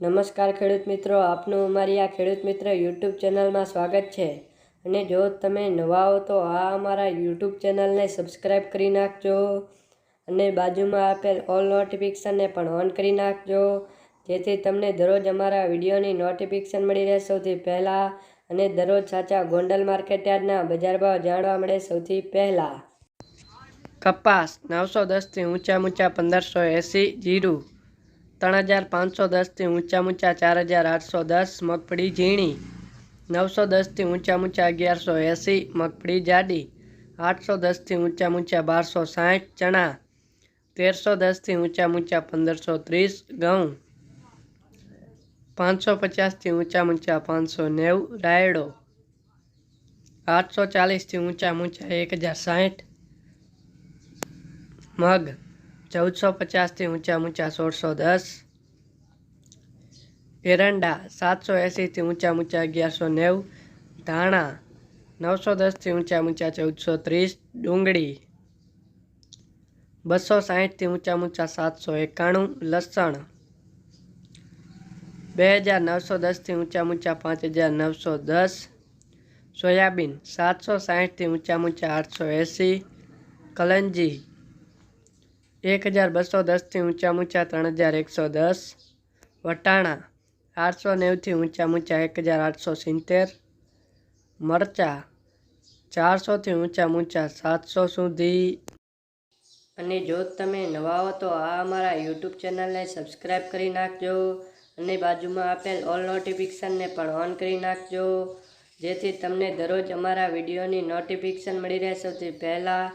નમસ્કાર ખેડૂત મિત્રો, આપનું અમારી આ ખેડૂત મિત્ર યુટ્યુબ ચેનલમાં સ્વાગત છે. અને જો તમે નવા હો તો આ અમારા યુટ્યુબ ચેનલને સબસ્ક્રાઈબ કરી નાખજો અને બાજુમાં આપેલ ઓલ નોટિફિકેશનને પણ ઓન કરી નાખજો. જેથી તમને દરરોજ અમારા વિડીયોની નોટિફિકેશન મળી રહે સૌથી પહેલાં અને દરરોજ સાચા ગોંડલ માર્કેટ યાર્ડના બજાર ભાવ જાણવા મળે સૌથી પહેલાં. કપાસ નવસો દસથી ઊંચા ઊંચા પંદરસો એંસી જીરું. ત્રણ હજાર પાંચસો દસથી ઊંચા ઊંચા ચાર હજાર આઠસો દસ, મગફળી ઝીણી. નવસો દસથી ઊંચા ઊંચા અગિયારસો એંસી, મગફળી જાડી. આઠસો દસથી ઊંચા ઊંચા બારસો સાઠ ચણા. તેરસો દસથી ઊંચા ઊંચા પંદરસો ત્રીસ ઘઉં. પાંચસો પચાસથી ઊંચા ઊંચા પાંચસો નેવું રાયડો. આઠસો ચાલીસથી ઊંચા ઊંચા એક હજાર સાઠ. મગ. ચૌદસો પચાસથી ઊંચા ઊંચા સોળસો દસ. એરંડા સાતસો એંસીથી ઊંચા ઊંચા અગિયારસો નેવું. ધાણા નવસો દસથી ઊંચા ઊંચા ચૌદસો ત્રીસ. ડુંગળી બસો સાહીઠથી ઊંચા ઊંચા સાતસો એકાણું. લસણ બે હજાર નવસો દસથી ઊંચા ઊંચા પાંચ હજાર નવસો દસ. સોયાબીન સાતસો સાહીઠથી ઊંચા ઊંચા આઠસો એંસી કલંજી એક હજાર બસો દસથી ઊંચા ઊંચા ત્રણ હજાર એકસો દસ. વટાણા આઠસો નેવથી ઊંચા ઊંચા એક હજાર આઠસો સિત્તેર. મરચાં ચારસોથી ઊંચા ઊંચા સાતસો સુધી. અને જો તમે નવા હો તો આ અમારા યુટ્યુબ ચેનલને સબસ્ક્રાઈબ કરી નાખજો અને બાજુમાં આપેલ ઓલ નોટિફિકેશનને પણ ઓન કરી નાખજો. જેથી તમને દરરોજ અમારા વિડીયોની નોટિફિકેશન મળી રહે સૌથી પહેલાં